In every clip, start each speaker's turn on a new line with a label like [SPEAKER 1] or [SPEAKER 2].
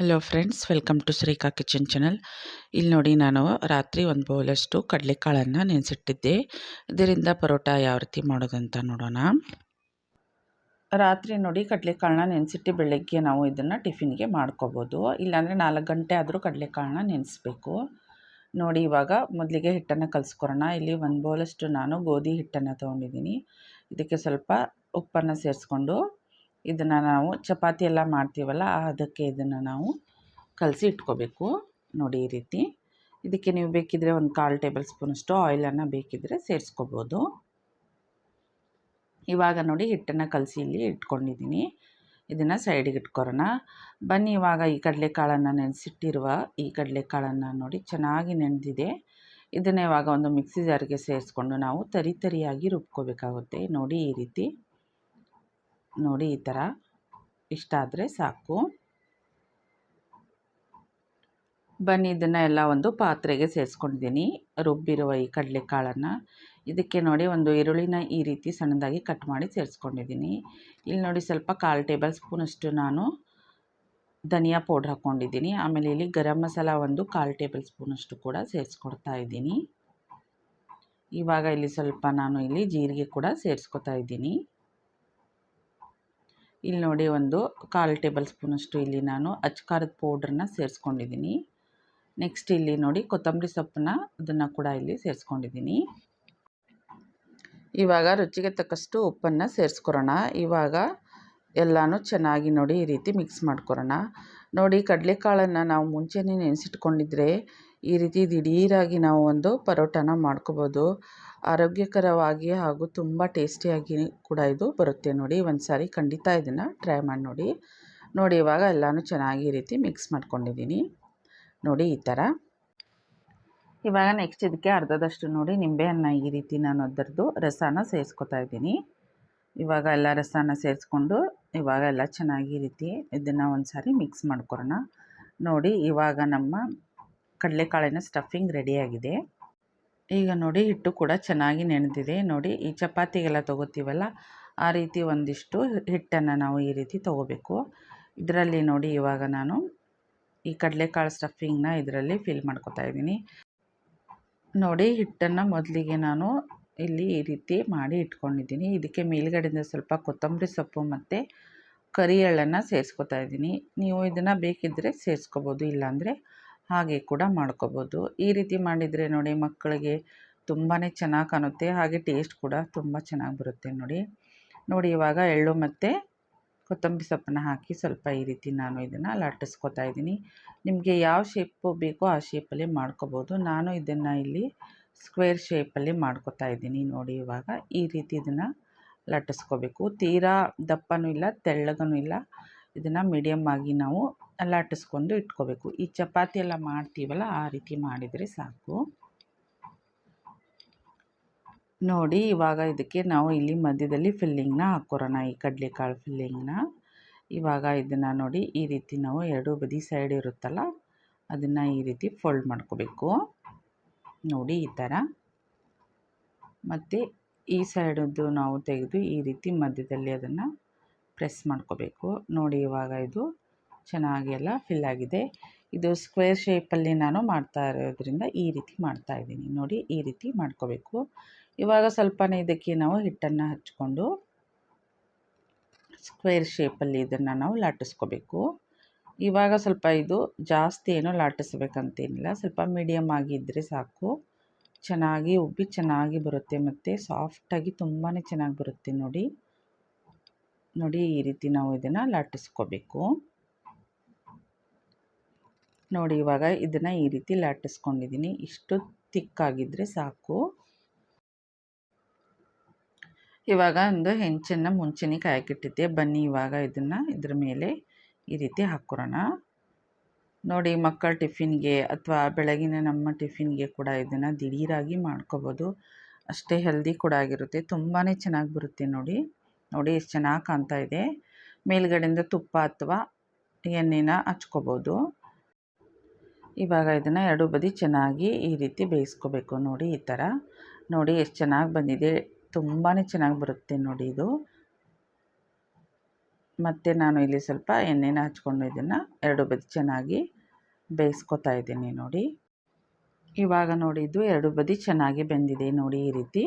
[SPEAKER 1] Hello friends welcome to Shrika kitchen channel ಇಲ್ಲಿ ನೋಡಿ ನಾನು ರಾತ್ರಿ ಒಂದು ಬೌಲಷ್ಟು ಕಡಲೆಕಾಳನ್ನು ನೆನೆಸಿಟ್ಟಿದ್ದೆ. ಇದರಿಂದ ಪರೋಟ ಯಾವ ರೀತಿ ಮಾಡೋದಂತ ನೋಡೋಣ. ರಾತ್ರಿ ನೋಡಿ ಕಡಲೆಕಾಳನ್ನ ನೆನೆಸಿಟ್ಟು ಬೆಳಗ್ಗೆ ನಾವು ಇದನ್ನು ಟಿಫಿನ್ಗೆ ಮಾಡ್ಕೋಬೋದು. ಇಲ್ಲಾಂದರೆ ನಾಲ್ಕು ಗಂಟೆ ಆದರೂ ಕಡಲೆಕಾಳನ್ನ ನೆನೆಸ್ಬೇಕು. ನೋಡಿ ಇವಾಗ ಮೊದಲಿಗೆ ಹಿಟ್ಟನ್ನು ಕಲಿಸ್ಕೊರೋಣ ಇಲ್ಲಿ ಒಂದು ಬೌಲಷ್ಟು ನಾನು ಗೋಧಿ ಹಿಟ್ಟನ್ನು ತೊಗೊಂಡಿದ್ದೀನಿ. ಇದಕ್ಕೆ ಸ್ವಲ್ಪ ಉಪ್ಪನ್ನು ಸೇರಿಸ್ಕೊಂಡು ಇದನ್ನು ನಾವು ಚಪಾತಿ ಎಲ್ಲ ಮಾಡ್ತೀವಲ್ಲ, ಅದಕ್ಕೆ ಇದನ್ನು ನಾವು ಕಲಸಿ ಇಟ್ಕೋಬೇಕು. ನೋಡಿ ಈ ರೀತಿ. ಇದಕ್ಕೆ ನೀವು ಬೇಕಿದ್ದರೆ ಒಂದು ಕಾಲು ಟೇಬಲ್ ಸ್ಪೂನಷ್ಟು ಆಯಿಲನ್ನು ಬೇಕಿದ್ದರೆ ಸೇರಿಸ್ಕೋಬೋದು. ಇವಾಗ ನೋಡಿ ಹಿಟ್ಟನ್ನು ಕಲಸಿ ಇಲ್ಲಿ ಇಟ್ಕೊಂಡಿದ್ದೀನಿ. ಇದನ್ನು ಸೈಡಿಗೆ ಇಟ್ಕೊರೋಣ ಬನ್ನಿ ಇವಾಗ ಈ ಕಡಲೆಕಾಳನ್ನು ನೆನೆಸಿಟ್ಟಿರುವ ಈ ಕಡಲೆಕಾಳನ್ನು ನೋಡಿ ಚೆನ್ನಾಗಿ ನೆನೆದಿದೆ. ಇದನ್ನು ಇವಾಗ ಒಂದು ಮಿಕ್ಸಿ ಜಾರಿಗೆ ಸೇರಿಸ್ಕೊಂಡು ನಾವು ತರಿ ತರಿಯಾಗಿ ರುಬ್ಕೋಬೇಕಾಗುತ್ತೆ. ನೋಡಿ ಈ ರೀತಿ. ನೋಡಿ ಈ ಥರ ಇಷ್ಟ ಆದರೆ ಸಾಕು. ಬನ್ನಿ, ಇದನ್ನು ಎಲ್ಲ ಒಂದು ಪಾತ್ರೆಗೆ ಸೇರಿಸ್ಕೊಂಡಿದ್ದೀನಿ. ರುಬ್ಬಿರುವ ಈ ಕಡಲೆಕಾಳನ್ನು. ಇದಕ್ಕೆ ನೋಡಿ ಒಂದು ಈರುಳ್ಳಿನ ಈ ರೀತಿ ಸಣ್ಣದಾಗಿ ಕಟ್ ಮಾಡಿ ಸೇರಿಸ್ಕೊಂಡಿದ್ದೀನಿ. ಇಲ್ಲಿ ನೋಡಿ ಸ್ವಲ್ಪ ಕಾಲು ಟೇಬಲ್ ಸ್ಪೂನಷ್ಟು ನಾನು ಧನಿಯಾ ಪೌಡ್ರ್ ಹಾಕ್ಕೊಂಡಿದ್ದೀನಿ. ಆಮೇಲೆ ಇಲ್ಲಿ ಗರಂ ಮಸಾಲ ಒಂದು ಕಾಲು ಟೇಬಲ್ ಸ್ಪೂನಷ್ಟು ಕೂಡ ಸೇರಿಸ್ಕೊಡ್ತಾ ಇದ್ದೀನಿ. ಇವಾಗ ಇಲ್ಲಿ ಸ್ವಲ್ಪ ನಾನು ಇಲ್ಲಿ ಜೀರಿಗೆ ಕೂಡ ಸೇರಿಸ್ಕೊತಾ ಇದ್ದೀನಿ. ಇಲ್ಲಿ ನೋಡಿ ಒಂದು ಕಾಲು ಟೇಬಲ್ ಸ್ಪೂನಷ್ಟು ಇಲ್ಲಿ ನಾನು ಅಚ್ಕಾರದ ಪೌಡ್ರನ್ನ ಸೇರಿಸ್ಕೊಂಡಿದ್ದೀನಿ. ನೆಕ್ಸ್ಟ್ ಇಲ್ಲಿ ನೋಡಿ ಕೊತ್ತಂಬರಿ ಸೊಪ್ಪನ್ನ ಅದನ್ನು ಕೂಡ ಇಲ್ಲಿ ಸೇರಿಸ್ಕೊಂಡಿದ್ದೀನಿ. ಇವಾಗ ರುಚಿಗೆ ತಕ್ಕಷ್ಟು ಉಪ್ಪನ್ನು ಸೇರಿಸ್ಕೊರೋಣ ಇವಾಗ ಎಲ್ಲನೂ ಚೆನ್ನಾಗಿ ನೋಡಿ ಈ ರೀತಿ ಮಿಕ್ಸ್ ಮಾಡ್ಕೊರೋಣ ನೋಡಿ ಕಡಲೆಕಾಳನ್ನು ನಾವು ಮುಂಚೆನೇ ನೆನೆಸಿಟ್ಕೊಂಡಿದ್ರೆ ಈ ರೀತಿ ದಿಢೀರಾಗಿ ನಾವು ಒಂದು ಪರೋಟನ ಮಾಡ್ಕೋಬೋದು. ಆರೋಗ್ಯಕರವಾಗಿ ಹಾಗೂ ತುಂಬ ಟೇಸ್ಟಿಯಾಗಿ ಕೂಡ ಇದು ಬರುತ್ತೆ ನೋಡಿ. ಒಂದು ಸಾರಿ ಖಂಡಿತ ಇದನ್ನು ಟ್ರೈ ಮಾಡಿ ನೋಡಿ. ನೋಡಿ, ಇವಾಗ ಎಲ್ಲನೂ ಚೆನ್ನಾಗಿ ಈ ರೀತಿ ಮಿಕ್ಸ್ ಮಾಡ್ಕೊಂಡಿದ್ದೀನಿ ನೋಡಿ, ಈ ಥರ ಇವಾಗ ನೆಕ್ಸ್ಟ್ ಇದಕ್ಕೆ ಅರ್ಧದಷ್ಟು ನೋಡಿ ನಿಂಬೆಹಣ್ಣು ಈ ರೀತಿ ನಾನು ಅದರದ್ದು ರಸನ ಸೇರಿಸ್ಕೊತಾ ಇದ್ದೀನಿ. ಇವಾಗ ಎಲ್ಲ ರಸನ ಸೇರಿಸ್ಕೊಂಡು ಇವಾಗ ಎಲ್ಲ ಚೆನ್ನಾಗಿ ಈ ರೀತಿ ಇದನ್ನು ಒಂದು ಸಾರಿ ಮಿಕ್ಸ್ ಮಾಡ್ಕೊರೋಣ ನೋಡಿ, ಇವಾಗ ನಮ್ಮ ಕಡಲೆಕಾಳಿನ ಸ್ಟಫಿಂಗ್ ರೆಡಿಯಾಗಿದೆ ಈಗ ನೋಡಿ ಹಿಟ್ಟು ಕೂಡ ಚೆನ್ನಾಗಿ ನೆನೆದಿದೆ ನೋಡಿ ಈ ಚಪಾತಿಗೆಲ್ಲ ತೊಗೋತೀವಲ್ಲ, ಆ ರೀತಿ ಒಂದಿಷ್ಟು ಹಿಟ್ಟನ್ನು ನಾವು ಈ ರೀತಿ ತೊಗೋಬೇಕು. ಇದರಲ್ಲಿ ನೋಡಿ ಇವಾಗ ನಾನು ಈ ಕಡಲೆಕಾಳು ಸ್ಟಫಿಂಗ್ನ ಇದರಲ್ಲಿ ಫಿಲ್ ಮಾಡ್ಕೊತಾ ಇದ್ದೀನಿ. ನೋಡಿ ಹಿಟ್ಟನ್ನು ಮೊದಲಿಗೆ ನಾನು ಇಲ್ಲಿ ಈ ರೀತಿ ಮಾಡಿ ಇಟ್ಕೊಂಡಿದ್ದೀನಿ. ಇದಕ್ಕೆ ಮೇಲ್ಗಡೆಯಿಂದ ಸ್ವಲ್ಪ ಕೊತ್ತಂಬರಿ ಸೊಪ್ಪು ಮತ್ತು ಕರಿ ಎಳ್ಳನ್ನು ಸೇರಿಸ್ಕೊತಾ ಇದ್ದೀನಿ. ನೀವು ಇದನ್ನು ಬೇಕಿದ್ದರೆ ಸೇರಿಸ್ಕೋಬೋದು, ಇಲ್ಲಾಂದರೆ ಹಾಗೆ ಕೂಡ ಮಾಡ್ಕೋಬೋದು. ಈ ರೀತಿ ಮಾಡಿದರೆ ನೋಡಿ ಮಕ್ಕಳಿಗೆ ತುಂಬಾ ಚೆನ್ನಾಗಿ ಕಾಣುತ್ತೆ. ಹಾಗೆ ಟೇಸ್ಟ್ ಕೂಡ ತುಂಬ ಚೆನ್ನಾಗಿ ಬರುತ್ತೆ ನೋಡಿ. ನೋಡಿ ಇವಾಗ ಎಳ್ಳು ಮತ್ತು ಕೊತ್ತಂಬರಿ ಸೊಪ್ಪನ್ನ ಹಾಕಿ ಸ್ವಲ್ಪ ಈ ರೀತಿ ನಾನು ಇದನ್ನು ಲಟ್ಟಿಸ್ಕೊತಾ ಇದ್ದೀನಿ. ನಿಮಗೆ ಯಾವ ಶೇಪು ಬೇಕೋ ಆ ಶೇಪಲ್ಲಿ ಮಾಡ್ಕೋಬೋದು. ನಾನು ಇದನ್ನು ಇಲ್ಲಿ ಸ್ಕ್ವೇರ್ ಶೇಪಲ್ಲಿ ಮಾಡ್ಕೊತಾ ಇದ್ದೀನಿ ನೋಡಿ ಇವಾಗ. ಈ ರೀತಿ ಇದನ್ನು ಲಟ್ಟಿಸ್ಕೋಬೇಕು. ತೀರಾ ದಪ್ಪನೂ ಇಲ್ಲ, ತೆಳ್ಳಗನೂ ಇಲ್ಲ. ಇದನ್ನು ಮೀಡಿಯಮ್ ಆಗಿ ನಾವು ಲಟ್ಟಿಸ್ಕೊಂಡು ಇಟ್ಕೋಬೇಕು. ಈ ಚಪಾತಿ ಎಲ್ಲ ಮಾಡ್ತೀವಲ್ಲ, ಆ ರೀತಿ ಮಾಡಿದರೆ ಸಾಕು. ನೋಡಿ, ಇವಾಗ ಇದಕ್ಕೆ ನಾವು ಇಲ್ಲಿ ಮಧ್ಯದಲ್ಲಿ ಫಿಲ್ಲಿಂಗ್ನ ಹಾಕ್ಕೊರೋಣ ಈ ಕಡಲೆಕಾಳು ಫಿಲ್ಲಿಂಗ್ನ ಇವಾಗ ಇದನ್ನು ನೋಡಿ, ಈ ರೀತಿ ನಾವು ಎರಡು ಬದಿ ಸೈಡ್ ಇರುತ್ತಲ್ಲ, ಅದನ್ನು ಈ ರೀತಿ ಫೋಲ್ಡ್ ಮಾಡ್ಕೋಬೇಕು. ನೋಡಿ, ಈ ಥರ ಮತ್ತು ಈ ಸೈಡದ್ದು ನಾವು ತೆಗೆದು ಈ ರೀತಿ ಮಧ್ಯದಲ್ಲಿ ಅದನ್ನು ಪ್ರೆಸ್ ಮಾಡ್ಕೋಬೇಕು. ನೋಡಿ ಇವಾಗ ಇದು ಚೆನ್ನಾಗಿ ಎಲ್ಲ ಫಿಲ್ ಆಗಿದೆ. ಇದು ಸ್ಕ್ವೇರ್ ಶೇಪಲ್ಲಿ ನಾನು ಮಾಡ್ತಾ ಇರೋದ್ರಿಂದ ಈ ರೀತಿ ಮಾಡ್ತಾ ಇದ್ದೀನಿ. ನೋಡಿ ಈ ರೀತಿ ಮಾಡ್ಕೋಬೇಕು. ಇವಾಗ ಸ್ವಲ್ಪನೇ ಇದಕ್ಕೆ ನಾವು ಹಿಟ್ಟನ್ನು ಹಚ್ಕೊಂಡು ಸ್ಕ್ವೇರ್ ಶೇಪಲ್ಲಿ ಇದನ್ನು ನಾವು ಲಾಟಿಸ್ಕೋಬೇಕು. ಇವಾಗ ಸ್ವಲ್ಪ ಇದು ಜಾಸ್ತಿ ಏನೋ ಲಾಟಿಸ್ಬೇಕಂತೇನಿಲ್ಲ ಸ್ವಲ್ಪ ಮೀಡಿಯಮ್ ಆಗಿದ್ದರೆ ಸಾಕು. ಚೆನ್ನಾಗಿ ಉಬ್ಬಿ ಚೆನ್ನಾಗಿ ಬರುತ್ತೆ ಮತ್ತು ಸಾಫ್ಟಾಗಿ ತುಂಬಾ ಚೆನ್ನಾಗಿ ಬರುತ್ತೆ ನೋಡಿ. ನೋಡಿ ಈ ರೀತಿ ನಾವು ಇದನ್ನು ಲಾಟಿಸ್ಕೋಬೇಕು. ನೋಡಿ ಇವಾಗ ಇದನ್ನು ಈ ರೀತಿ ಲಾಟಿಸ್ಕೊಂಡಿದ್ದೀನಿ ಇಷ್ಟು ತಿಕ್ಕಾಗಿದ್ದರೆ ಸಾಕು. ಇವಾಗ ಒಂದು ಹೆಂಚನ್ನು ಮುಂಚೆನೇ ಕಾಯಕ್ಕಿಟ್ಟಿದ್ದೆ ಬನ್ನಿ ಇವಾಗ ಇದನ್ನು ಇದ್ರ ಮೇಲೆ ಈ ರೀತಿ ಹಾಕ್ಕೊರೋಣ ನೋಡಿ ಮಕ್ಕಳ ಟಿಫಿನ್ಗೆ ಅಥವಾ ಬೆಳಗಿನ ನಮ್ಮ ಟಿಫಿನ್ಗೆ ಕೂಡ ಇದನ್ನು ದಿಢೀರಾಗಿ ಮಾಡ್ಕೋಬೋದು. ಅಷ್ಟೇ ಹೆಲ್ದಿ ಕೂಡ ಆಗಿರುತ್ತೆ. ತುಂಬಾ ಚೆನ್ನಾಗಿ ಬರುತ್ತೆ ನೋಡಿ. ನೋಡಿ ಎಷ್ಟು ಚೆನ್ನಾಗಿ ಕಾಣ್ತಾ ಇದೆ. ಮೇಲ್ಗಡೆಯಿಂದ ತುಪ್ಪ ಅಥವಾ ಎಣ್ಣೆನ ಹಚ್ಕೋಬೋದು. ಇವಾಗ ಇದನ್ನು ಎರಡು ಬದಿ ಚೆನ್ನಾಗಿ ಈ ರೀತಿ ಬೇಯಿಸ್ಕೋಬೇಕು ನೋಡಿ ಈ ಥರ. ನೋಡಿ ಎಷ್ಟು ಚೆನ್ನಾಗಿ ಬಂದಿದೆ. ತುಂಬಾ ಚೆನ್ನಾಗಿ ಬರುತ್ತೆ ನೋಡಿ ಇದು. ಮತ್ತು ನಾನು ಇಲ್ಲಿ ಸ್ವಲ್ಪ ಎಣ್ಣೆನ ಹಚ್ಕೊಂಡು ಇದನ್ನು ಎರಡು ಬದಿ ಚೆನ್ನಾಗಿ ಬೇಯಿಸ್ಕೊತಾ ಇದ್ದೀನಿ ನೋಡಿ. ಇವಾಗ ನೋಡಿ ಇದು ಎರಡು ಬದಿ ಚೆನ್ನಾಗಿ ಬೆಂದಿದೆ ನೋಡಿ ಈ ರೀತಿ.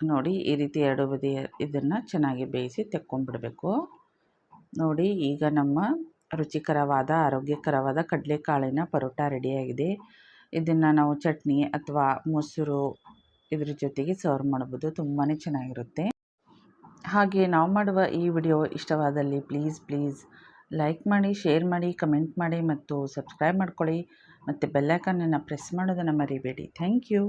[SPEAKER 1] ನೋಡಿ ಈ ರೀತಿ ಎರಡು ಬದಿ ಇದನ್ನು ಚೆನ್ನಾಗಿ ಬೇಯಿಸಿ ತೆಕ್ಕೊಂಡ್ಬಿಡಬೇಕು. ನೋಡಿ ಈಗ ನಮ್ಮ ರುಚಿಕರವಾದ, ಆರೋಗ್ಯಕರವಾದ ಕಡಲೆಕಾಳಿನ ಪರೋಟ ರೆಡಿಯಾಗಿದೆ. ಇದನ್ನು ನಾವು ಚಟ್ನಿ ಅಥವಾ ಮೊಸರು ಇದ್ರ ಜೊತೆಗೆ ಸರ್ವ್ ಮಾಡ್ಬೋದು ತುಂಬಾ ಚೆನ್ನಾಗಿರುತ್ತೆ. ಹಾಗೆ ನಾವು ಮಾಡುವ ಈ ವಿಡಿಯೋ ಇಷ್ಟವಾದಲ್ಲಿ ಪ್ಲೀಸ್ ಪ್ಲೀಸ್ ಲೈಕ್ ಮಾಡಿ ಶೇರ್ ಮಾಡಿ ಕಮೆಂಟ್ ಮಾಡಿ ಮತ್ತು ಸಬ್ಸ್ಕ್ರೈಬ್ ಮಾಡ್ಕೊಳ್ಳಿ. ಮತ್ತು ಬೆಲ್ಲೈಕನನ್ನು ಪ್ರೆಸ್ ಮಾಡೋದನ್ನು ಮರಿಬೇಡಿ. Thank you